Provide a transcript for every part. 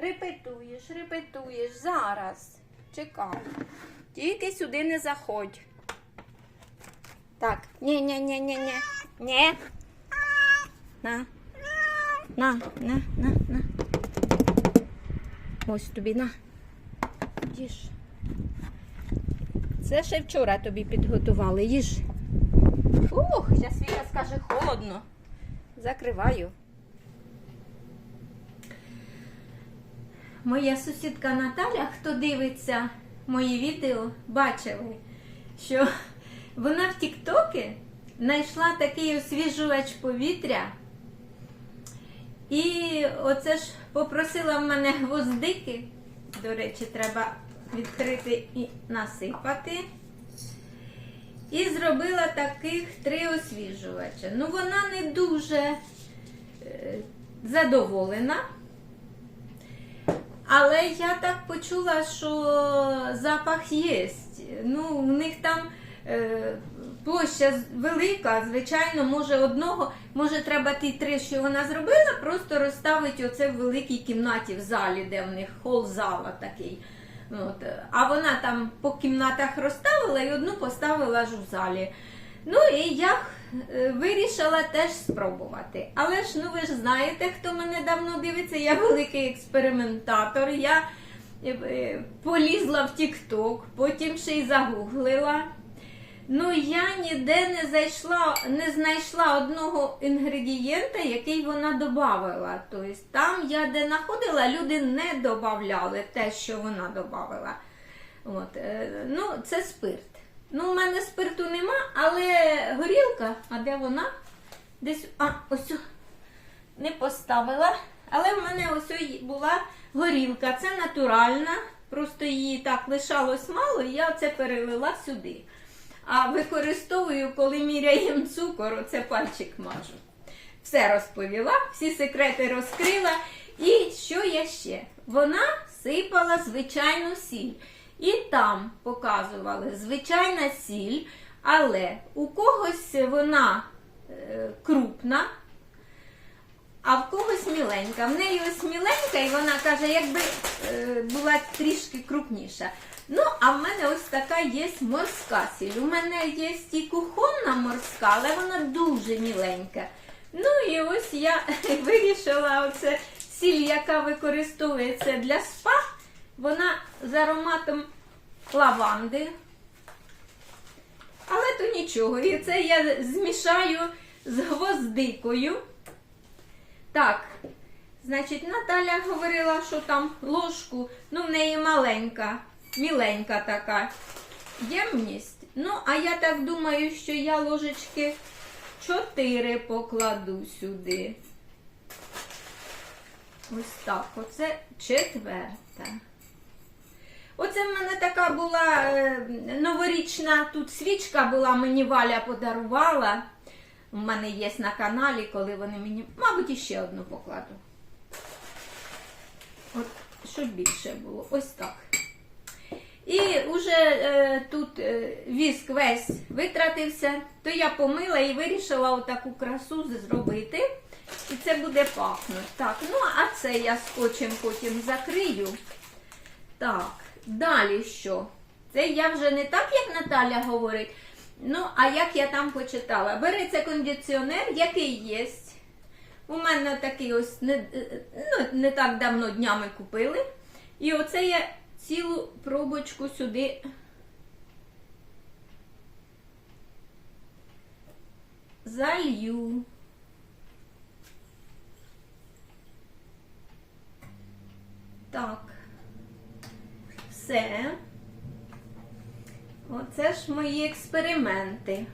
Репетуєш, репетуєш. Зараз. Чекай. Тільки сюди не заходь. Так. Ні, ні, ні, ні, ні. Ні. На. На, на, на, на. Ось тобі на. Їж. Це ще вчора тобі підготували. Їж. Ух, зараз Віка скаже холодно. Закриваю. Моя сусідка Наталя, хто дивиться мої відео, бачили, що вона в Тіктокі знайшла такий освіжувач повітря. І оце ж попросила в мене гвоздики. До речі, треба відкрити і насипати. І зробила таких три освіжувача. Ну, вона не дуже е, задоволена. Але я так почула, що запах є. Ну, у них там е, площа велика, звичайно, може одного, може треба ті три, що вона зробила, просто розставити оце в великій кімнаті в залі, де в них хол зала такий. От. А вона там по кімнатах розставила і одну поставила ж в залі. Ну і я вирішила теж спробувати. Але ж ну ви ж знаєте, хто мене давно дивиться, я великий експериментатор. Я е, е, полізла в Тік-Ток, потім ще й загуглила. Ну, я ніде не зайшла, не знайшла одного інгредієнта, який вона додавала. Тобто там я де знаходила, люди не додавали те, що вона додавала. От, е, ну, це спирт. Ну, у мене спирту нема, але горілка, а де вона? Десь, а, ось не поставила. Але в мене ось була горілка. Це натуральна, просто її так лишалось мало, і я це перелила сюди. А використовую, коли міряємо цукор, оце пальчик мажу. Все розповіла, всі секрети розкрила. І що я ще? Вона сипала звичайну сіль. І там показували звичайна сіль, але у когось вона е, крупна, а в когось міленька. В неї ось міленька, і вона каже, якби е, була трішки крупніша. Ну, а в мене ось така є морська сіль. У мене є і кухонна морська, але вона дуже міленька. Ну і ось я вирішила оце сіль, яка використовується для спа, вона з ароматом лаванди. Але то нічого. І це я змішаю з гвоздикою. Так, значить, Наталя говорила, що там ложку, ну, в неї маленька, міленька така ємність. Ну, а я так думаю, що я ложечки 4 покладу сюди. Ось так, оце четверта. Оце в мене така була е, новорічна тут свічка була, мені Валя подарувала. У мене є на каналі, коли вони мені, мабуть, іще одну покладу. От, щоб більше було. Ось так. І вже е, тут е, віск весь витратився, то я помила і вирішила отаку красу зробити. І це буде пахнути. Так, ну а це я скотчем потім закрию. Так, далі що? Це я вже не так, як Наталя говорить. Ну, а як я там почитала? Береться кондиціонер, який є. У мене такий ось не, ну, не так давно днями купили. І оце я цілу пробочку сюди. Залью. Так. Все. Оце ж мої експерименти.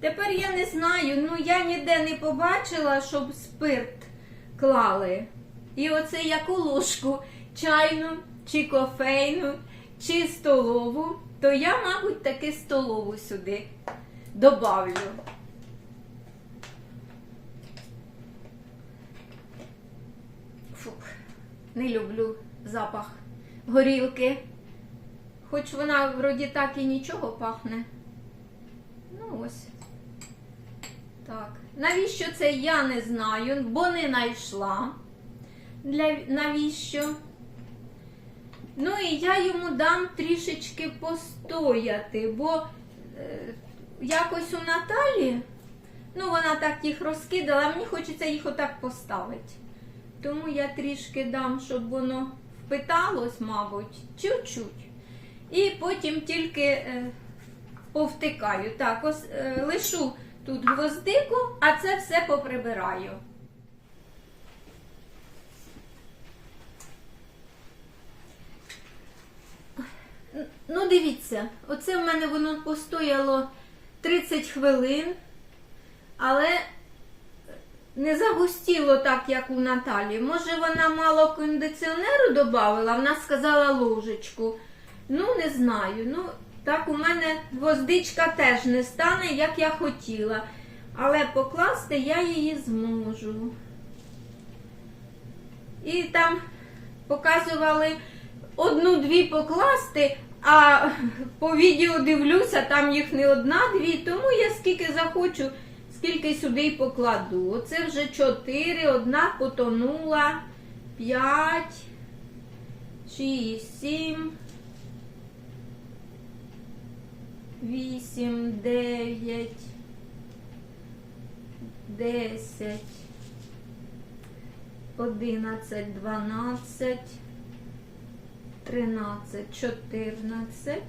Тепер я не знаю, ну я ніде не побачила, щоб спирт клали. І оце яку ложку чайну, чи кофейну, чи столову, то я, мабуть, таки столову сюди добавлю. Фух, не люблю запах горілки. Хоч вона вроді так і нічого пахне. Ну ось. Так. Навіщо це я не знаю, бо не знайшла. Для навіщо? Ну і я йому дам трішечки постояти, бо е, якось у Наталі, ну вона так їх розкидала, мені хочеться їх отак поставити. Тому я трішки дам, щоб воно впиталось, мабуть, чуть-чуть. І потім тільки е, повтикаю. Так, ось е, лишу тут гвоздику, а це все поприбираю. Ну, дивіться, оце в мене воно постояло 30 хвилин, але не загустіло так, як у Наталі. Може, вона мало кондиціонеру додавала, вона сказала ложечку. Ну, не знаю. Ну, так у мене гвоздичка теж не стане, як я хотіла. Але покласти я її зможу. І там показували одну-дві покласти, а по відео дивлюся, там їх не одна-дві, тому я скільки захочу, скільки сюди й покладу. Оце вже чотири, одна потонула, п'ять, шість, сім, вісім, дев'ять, десять. 11, 12, 13, 14,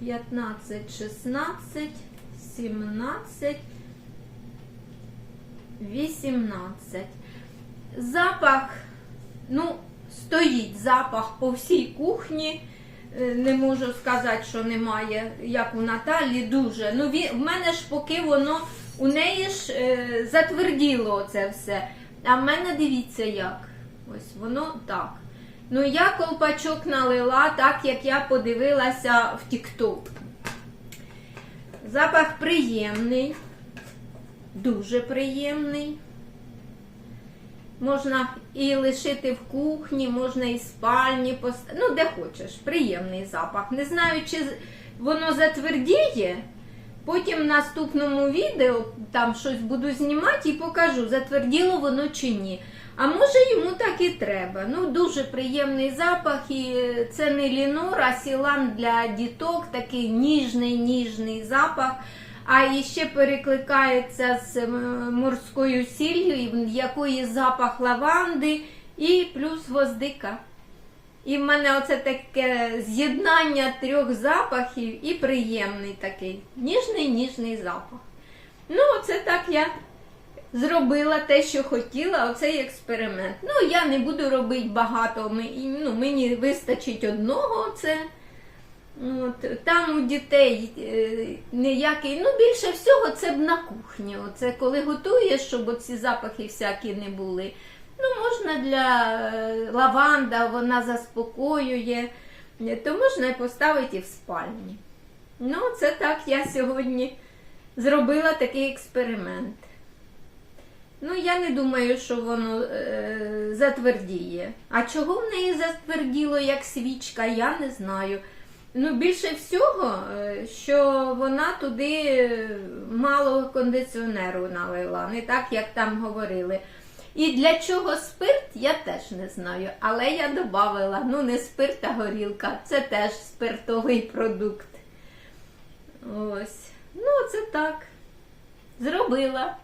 15, 16, 17, 18. Запах, ну, стоїть запах по всій кухні. Е, Не можу сказати, що немає, як у Наталі, дуже. Ну, в мене ж поки воно у неї ж е, затверділо це все. А в мене дивіться як. Ось воно так. Ну, я колпачок налила так, як я подивилася в Тік-Ток. Запах приємний, дуже приємний. Можна і лишити в кухні, можна і спальні, пост- ну де хочеш. Приємний запах. Не знаю, чи воно затвердіє. Потім в наступному відео там щось буду знімати і покажу, затверділо воно чи ні. А може йому так і треба. Ну, дуже приємний запах, і це не лінор, а сілан для діток, такий ніжний, ніжний запах. А іще перекликається з морською сіллю, якої запах лаванди, і плюс гвоздика. І в мене оце таке з'єднання трьох запахів і приємний такий ніжний ніжний запах. Ну, оце так я зробила те, що хотіла, оцей експеримент. Ну, я не буду робити багато, ну, мені вистачить одного це. От, там у дітей е, ніякий, ну більше всього це б на кухні. Оце коли готуєш, щоб оці запахи всякі не були. Ну, можна для е, лаванда, вона заспокоює, е, то можна і поставити і в спальні. Ну, це так я сьогодні зробила такий експеримент. Ну, я не думаю, що воно е, затвердіє. А чого в неї затверділо як свічка, я не знаю. Ну, більше всього, е, що вона туди мало кондиціонеру налила, не так, як там говорили. І для чого спирт, я теж не знаю. Але я додавала, ну не спирт, а горілка. Це теж спиртовий продукт. Ось. Ну, це так. Зробила.